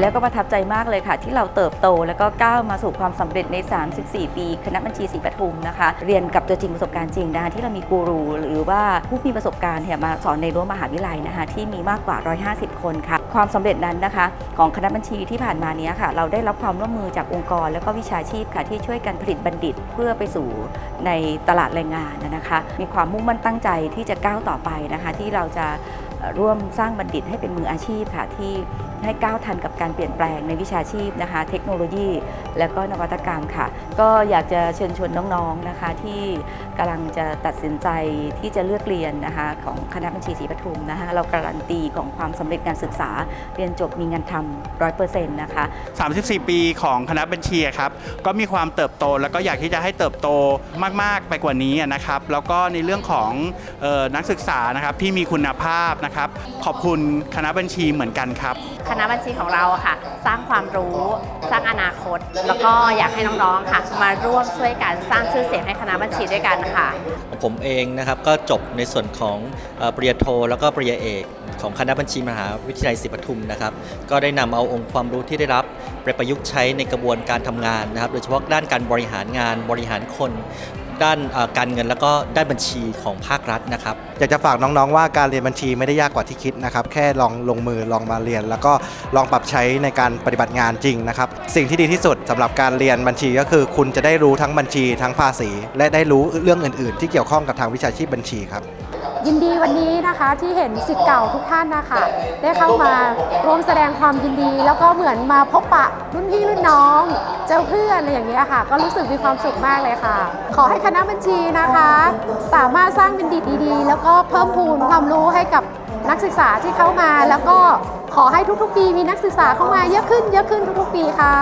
แล้วก็ประทับใจมากเลยค่ะ ที่เราเติบโต แล้วก็ก้าวมาสู่ความสำเร็จใน 34 ปีคณะบัญชีศรีปทุมนะคะ เรียนกับตัวจริงประสบการณ์จริงนะคะที่เรามีกูรู หรือว่าผู้มีประสบการณ์เนี่ยมาสอนในรั้วมหาวิทยาลัยนะคะที่มีมากกว่า 150 คนค่ะ ความสำเร็จนั้นนะคะ ของคณะบัญชีที่ผ่านมาเนี้ค่ะ เราได้รับความร่วมมือจากองค์กร แล้วก็วิชาชีพค่ะ ที่ช่วยกันผลิตบัณฑิตเพื่อไปสู่ในตลาดแรงงานนะคะ มีความมุ่งมั่นตั้งใจที่จะก้าวต่อไปนะคะ ที่เราจะร่วมสร้างบัณฑิตให้เป็นมืออาชีพค่ะที่ให้ก้าวทันกับการเปลี่ยนแปลงในวิชาชีพนะคะ เทคโนโลยี และก็นวัตกรรมค่ะ ก็อยากจะเชิญชวนน้องๆนะคะที่กำลังจะตัดสินใจที่จะเลือกเรียนนะคะของคณะบัญชีศรีปทุมนะคะเราการันตีของความสำเร็จการศึกษาเรียนจบมีงานทำร้อยเปอร์เซ็นต์นะคะ 34 ปีของคณะบัญชีครับก็มีความเติบโตแล้วก็อยากที่จะให้เติบโตมาก ๆ ไปกว่านี้นะครับ แล้วก็ในเรื่องของออนักศึกษานะครับที่มีคุณภาพนะครับ ขอบคุณคณะบัญชีเหมือนกันครับ คณะบัญชีของเราค่ะ สร้างความรู้ สร้างอนาคต แล้วก็อยากให้น้องๆค่ะ มาร่วมช่วยกันสร้างชื่อเสียงให้คณะบัญชีด้วยกันค่ะ ผมเองนะครับก็จบในส่วนของปริญญาโท แล้วก็ปริญญาเอก ของคณะบัญชีมหาวิทยาลัยศรีปทุมนะครับ ก็ได้นำเอาองค์ความรู้ที่ได้รับไปประยุกต์ใช้ในกระบวนการทำงานนะครับ โดยเฉพาะด้านการบริหารงานบริหารคน ด้านการเงินแล้วก็ด้านบัญชีของภาครัฐนะครับ อยากจะฝากน้องๆว่าการเรียนบัญชีไม่ได้ยากกว่าที่คิดนะครับ แค่ลองลงมือลองมาเรียน แล้วก็ลองปรับใช้ในการปฏิบัติงานจริงนะครับ สิ่งที่ดีที่สุดสำหรับการเรียนบัญชีก็คือ คุณจะได้รู้ทั้งบัญชีทั้งภาษี และได้รู้เรื่องอื่น ๆ ที่เกี่ยวข้องกับทางวิชาชีพบัญชีครับ ยินดีวันนี้นะคะที่เห็นสิทธิ์เก่าทุกท่านนะคะ ได้เข้ามาร่วมแสดงความยินดี แล้วก็เหมือนมาพบปะรุ่นพี่รุ่นน้อง เจอเพื่อนอะไรอย่างเงี้ยค่ะ ก็รู้สึกมีความสุขมากเลยค่ะ ขอให้คณะบัญชีนะคะ สามารถสร้างเป็นดีดีๆ แล้วก็เพิ่มพูนความรู้ให้กับนักศึกษาที่เข้ามา แล้วก็ขอให้ทุกๆ ปีมีนักศึกษาเข้ามาเยอะขึ้นเยอะขึ้นทุกๆ ปีค่ะ